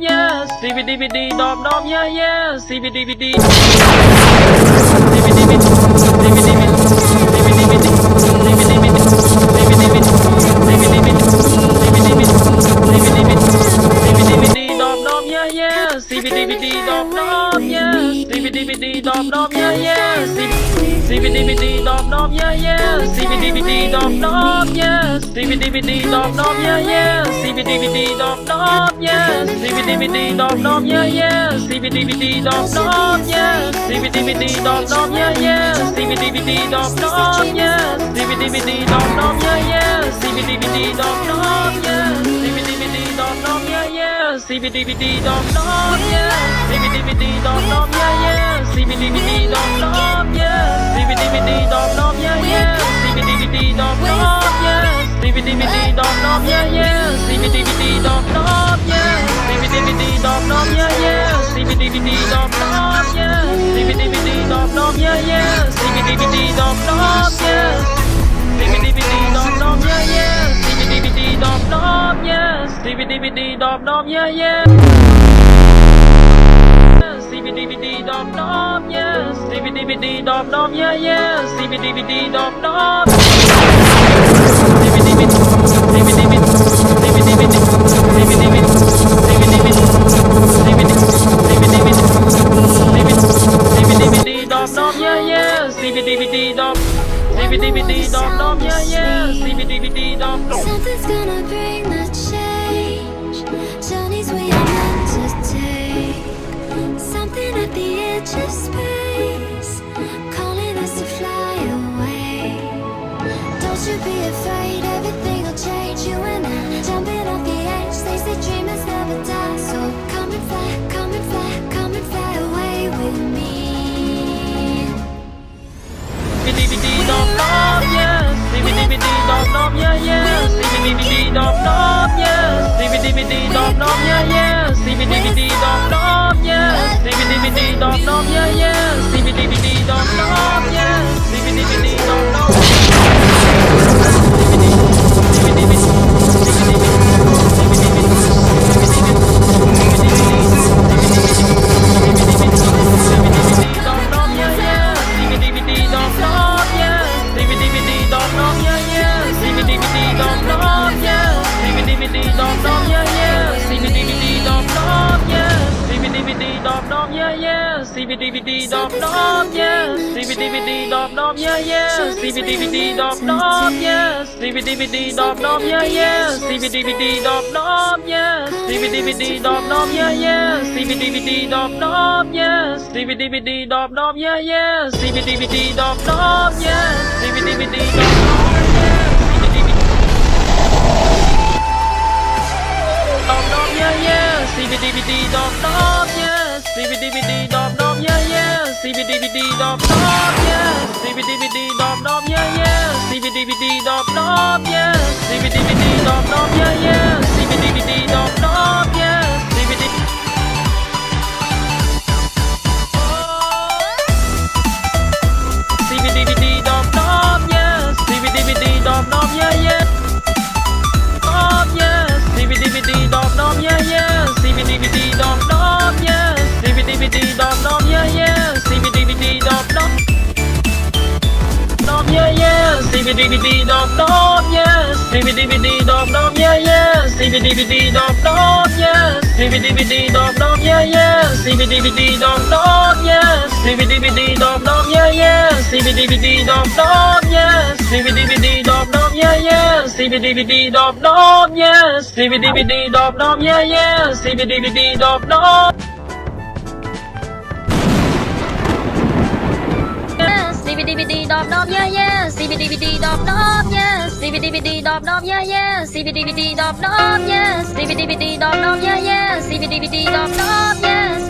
yes. CBDBD dom dom. Yeah yeah. CBDBD CBDBD dom dom. Dom yeah CBDBD dom dom. Yeah yeah CBDBD dom dom yeah yeah CBDBD dom dom yeah CBDBD dom dom yeah yeah CBDBD dom dom yeah CBDBD dom dom yeah yeah CBDBD dom dom yeah CBDBD dom dom yeah yeah CBDBD dom dom yeah CBDBD dom dom yeah yeah CBDBD dom dom yeah CBDBD dom dom yeah yeah CBDBD dom dom yeah CBDBD dom dom yeah yeah CBDBD dom dom yeah CBDBD dom dom yeah yeah CBDBD dom dom yeah CBDBD dom dom yeah yeah CBDBD dom dom yeah CBDBD dom dom yeah yeah CBDBD dom dom yeah CBDBD dom dom yeah yeah CBDBD dom dom yeah CBDBD dom dom yeah yeah CBDBD dom dom dom Something's gonna bring the change. Journeys we are meant to take. Something at the edge of space, Dom yes. CBDBD dom dom yeah yeah CBDBD dom dom yes CBDBD dom dom yeah yeah CBDBD dom dom CBDBD dom dom yeah CBDBD dom dom yeah yeah CBDBD dom dom yeah CBDBD dom dom yeah yeah CBDBD dom dom yeah CBDBD dom dom yeah yeah CBDBD dom dom yeah CBDBD dom dom yeah yeah CBDBD dom dom yeah CBDBD dom yeah Dom CBDBD dom yeah CBDBD dom dom yeah yeah CBDBD dom dom yeah CBDBD dom dom yeah yeah dom dom dom dom yeah yeah CBDBD dom dom yeah CBDBD dom dom yeah yeah CBDBD dom dom yeah CBDBD dom dom yeah yeah CBDBD dom dom